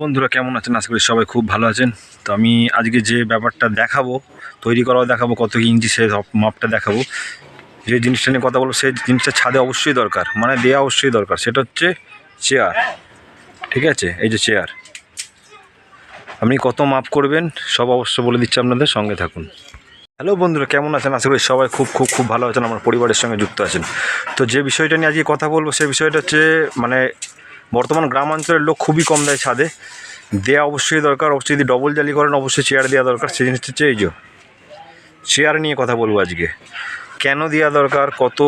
বন্ধুরা, কেমন আছেন? আশা করি সবাই খুব ভালো আছেন। তো আমি আজকে যে ব্যাপারটা দেখাবো, তৈরি করাও দেখাবো, কত ইঞ্চি সে মাপটা দেখাবো। যে জিনিসটা নিয়ে কথা বলব সেই জিনিসটা ছাদে অবশ্যই দরকার মানে দেওয়া অবশ্যই দরকার। সেটা হচ্ছে চেয়ার ঠিক আছে? এই যে চেয়ার আপনি কত মাপ করবেন, সব অবশ্য বলে দিচ্ছি আপনাদের, সঙ্গে থাকুন। হ্যালো বন্ধুরা, কেমন আছেন? আশা করি সবাই খুব খুব খুব ভালো আছেন, আমার পরিবারের সঙ্গে যুক্ত আছেন। তো যে বিষয়টা নিয়ে আজকে কথা বলব সেই বিষয়টা হচ্ছে মানে বর্তমান গ্রাম অঞ্চলের লোক খুবই কম দেয় ছাদে। দেয়া অবশ্যই দরকার, অবশ্যই যদি ডবল জালি করেন, অবশ্যই চেয়ার দেওয়া দরকার। সেই জিনিসটা হচ্ছে এই যে চেয়ার নিয়ে কথা বলব আজকে। কেন দেওয়া দরকার? কত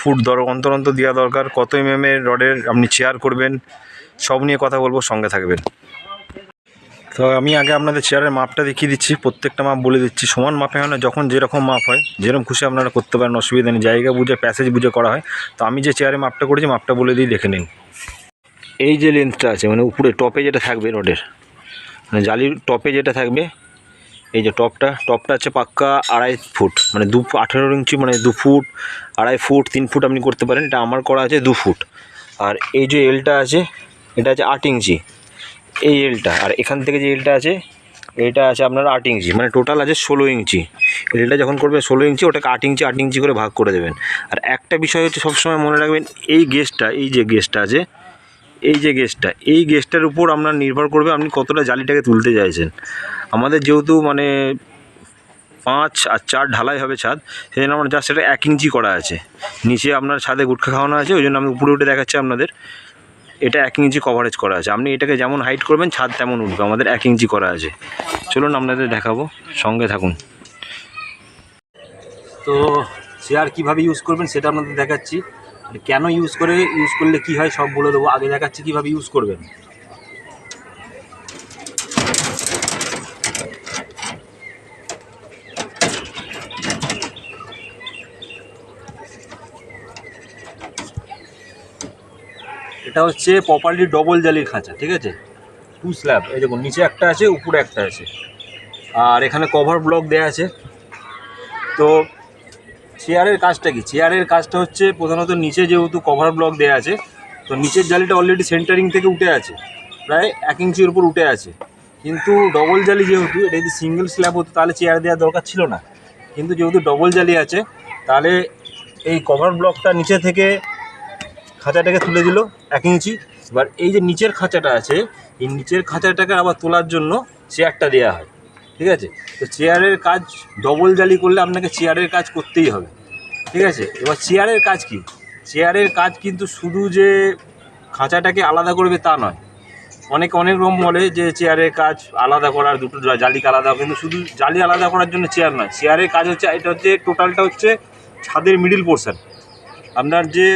ফুট দর, অন্তর অন্তর দেওয়া দরকার? কত এম এম এর রডের আপনি চেয়ার করবেন? সব নিয়ে কথা বলব, সঙ্গে থাকবেন। তো আমি আগে আপনাদের চেয়ারের মাপটা দেখিয়ে দিচ্ছি, প্রত্যেকটা মাপ বলে দিচ্ছি। সমান মাপে হয় না, যখন যেরকম মাপ হয়, যেরকম খুশি আপনারা করতে পারেন, অসুবিধা নেই। জায়গা বুঝে প্যাসেজ বুঝে করা হয়। তো আমি যে চেয়ারে মাপটা করেছি, মাপটা বলে দিই দেখে নিন। এই যে লেন্থটা আছে মানে উপরে টপে যেটা থাকবে রডের মানে জালির টপে যেটা থাকবে, এই যে টপটা টপটা আছে পাক্কা আড়াই ফুট মানে দু আঠেরো ইঞ্চি মানে দু ফুট, আড়াই ফুট, তিন ফুট আপনি করতে পারেন, এটা আমার করা আছে দু ফুট। আর এই যে এলটা আছে, এটা আছে আট ইঞ্চি, এই এলটা আর এখান থেকে যে এলটা আছে, এটা আছে আপনার আট ইঞ্চি মানে টোটাল আছে ষোলো ইঞ্চি। এলটা যখন করবে ষোলো ইঞ্চি, ওটাকে আট ইঞ্চি আট ইঞ্চি করে ভাগ করে দেবেন। আর একটা বিষয় হচ্ছে সবসময় মনে রাখবেন, এই গেজটা এই যে গেজটা আছে এই যে গেজটা এই গেজটার উপর আপনার নির্ভর করবে আপনি কতটা জালিটাকে তুলতে চাইছেন। আমাদের যেহেতু মানে পাঁচ আর চার ঢালাই হবে ছাদ সেই জন্য আমার জাস্ট এটা এক ইঞ্চি করা আছে। নিচে আপনার ছাদে গুটখা খাওয়ানো আছে, ওই জন্য আমি উপরে উঠে দেখাচ্ছি আপনাদের। এটা এক ইঞ্চি কভারেজ করা আছে। আপনি এটাকে যেমন হাইট করবেন, ছাদ তেমন উঠবে। আমাদের এক ইঞ্চি করা আছে। চলুন আপনাদের দেখাবো, সঙ্গে থাকুন। তো চেয়ার কীভাবে ইউজ করবেন সেটা আপনাদের দেখাচ্ছি। কেন ইউজ করে ইউজ করলে কি হয় সব বলে দেবো, আগে দেখাচ্ছি কীভাবে ইউজ করবেন। এটা হচ্ছে প্রপারলি ডবল জালির খাঁচা, ঠিক আছে? টু স্ল্যাব এই দেখুন, নিচে একটা আছে, উপরে একটা আছে। আর এখানে কভার ব্লক দেওয়া আছে। তো চেয়ারের কাজটা কি? চেয়ারের কাজটা হচ্ছে প্রধানত নিচে যেহেতু কভার ব্লক দেওয়া আছে, তো নিচের জালিটা অলরেডি সেন্টারিং থেকে উঠে আছে, প্রায় এক ইঞ্চির উপর উঠে আছে। কিন্তু ডবল জালি যেহেতু, এটা যদি সিঙ্গেল স্ল্যাব হতো তাহলে চেয়ার দেওয়ার দরকার ছিল না। কিন্তু যেহেতু ডবল জালি আছে, তাহলে এই কভার ব্লকটা নিচে থেকে খাঁচাটাকে তুলে দিল এক ইঞ্চি। এবার এই যে নিচের খাঁচাটা আছে, এই নিচের খাঁচাটাকে আবার তোলার জন্য চেয়ারটা দেওয়া হয়। ঠিক আছে? তো চেয়ারের কাজ ডবল জালি করলে আপনাকে চেয়ারের কাজ করতেই হবে। ঠিক আছে? এবার চেয়ারের কাজ কি? চেয়ারের কাজ কিন্তু শুধু যে খাঁচাটাকে আলাদা করবে তা নয়। অনেক অনেক রকম বলে যে চেয়ারের কাজ আলাদা করার দুটো জালিকে আলাদা, কিন্তু শুধু জালি আলাদা করার জন্য চেয়ার নয়। চেয়ারের কাজ হচ্ছে, এটা হচ্ছে টোটালটা হচ্ছে ছাদের মিডিল পোর্শন আপনার যে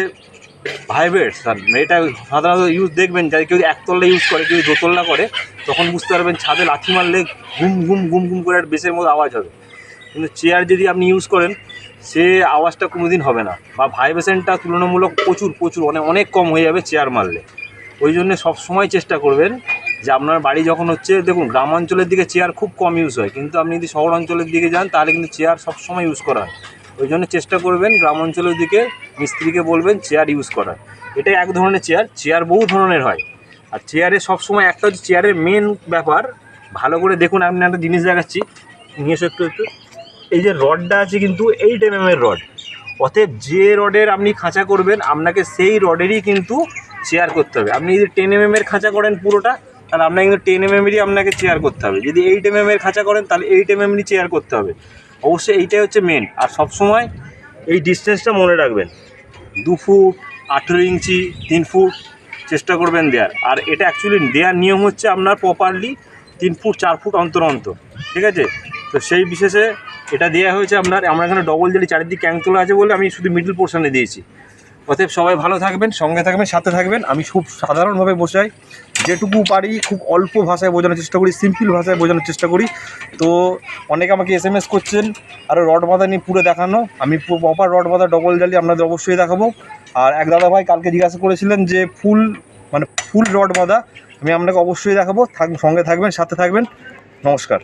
ভাইব্রেটস আর এটা সাধারণত ইউজ দেখবেন যারা কেউ একতলা ইউজ করে, কেউ দোতলা করে তখন বুঝতে পারবেন ছাদে লাথি মারলে ঘুম ঘুম ঘুম ঘুম করে একটা বেসের মতো আওয়াজ হবে। কিন্তু চেয়ার যদি আপনি ইউজ করেন, সে আওয়াজটা কোনোদিন হবে না। বা ভাইব্রেশনটা তুলনামূলক প্রচুর প্রচুর অনেক অনেক কম হয়ে যাবে চেয়ার মারলে। ওই জন্য সবসময় চেষ্টা করবেন যে আপনার বাড়ি যখন হচ্ছে, দেখুন গ্রাম অঞ্চলের দিকে চেয়ার খুব কম ইউজ হয়। কিন্তু আপনি যদি শহর অঞ্চলের দিকে যান, তাহলে কিন্তু চেয়ার সবসময় ইউজ করা হয়। ওই জন্য চেষ্টা করবেন গ্রাম অঞ্চলের দিকে মিস্ত্রিকে বলবেন, চেয়ার ইউজ করার এটা এক ধরনের চেয়ার। চেয়ার বহু ধরনের হয়। আর চেয়ারে সবসময় একটা হচ্ছে চেয়ারের মেন ব্যাপার। ভালো করে দেখুন, আমি একটা জিনিস দেখাচ্ছি। নিয়ে এসো একটু একটু। এই যে রডটা আছে কিন্তু এইট এম এর রড অতএব যে রডের আপনি খাঁচা করবেন, আপনাকে সেই রডেরই কিন্তু চেয়ার করতে হবে। আপনি যদি টেন এম এর খাঁচা করেন পুরোটা, তাহলে আপনাকে কিন্তু টেন এম এরই আপনাকে চেয়ার করতে হবে। যদি এইট এম এর খাঁচা করেন, তাহলে এইট এম এমনি চেয়ার করতে হবে। অবশ্যই এইটাই হচ্ছে মেন আর সবসময় এই ডিস্টেন্সটা মনে রাখবেন। দু ফুট, আঠেরো ইঞ্চি, তিন ফুট চেষ্টা করবেন দেওয়ার আর এটা অ্যাকচুয়ালি দেওয়ার নিয়ম হচ্ছে আপনার প্রপারলি তিন ফুট, চার ফুট অন্তর অন্তর, ঠিক আছে? তো সেই বিশেষে এটা দেওয়া হয়েছে আপনার, আমরা এখানে ডবল জালি চারিদিকে ক্যাং তোলা আছে বলে আমি শুধু মিডল পোর্শনে দিয়েছি। অতএব সবাই ভালো থাকবেন, সঙ্গে থাকবেন, সাথে থাকবেন। আমি খুব সাধারণভাবে বসাই যেটুকু পারি খুব অল্প ভাষায় বোঝানোর চেষ্টা করি সিম্পল ভাষায় বোঝানোর চেষ্টা করি। তো অনেকে আমাকে এস এম এস করছেন আরও রড বাঁধা নিয়ে পুরো দেখানো, আমি প্রপার রড বাঁধা ডবল জালি আপনাদের অবশ্যই দেখাবো। আর এক দাদা ভাই কালকে জিজ্ঞাসা করেছিলেন যে ফুল মানে ফুল রড বাঁধা, আমি আপনাকে অবশ্যই দেখাবো। থাক, সঙ্গে থাকবেন, সাথে থাকবেন। নমস্কার।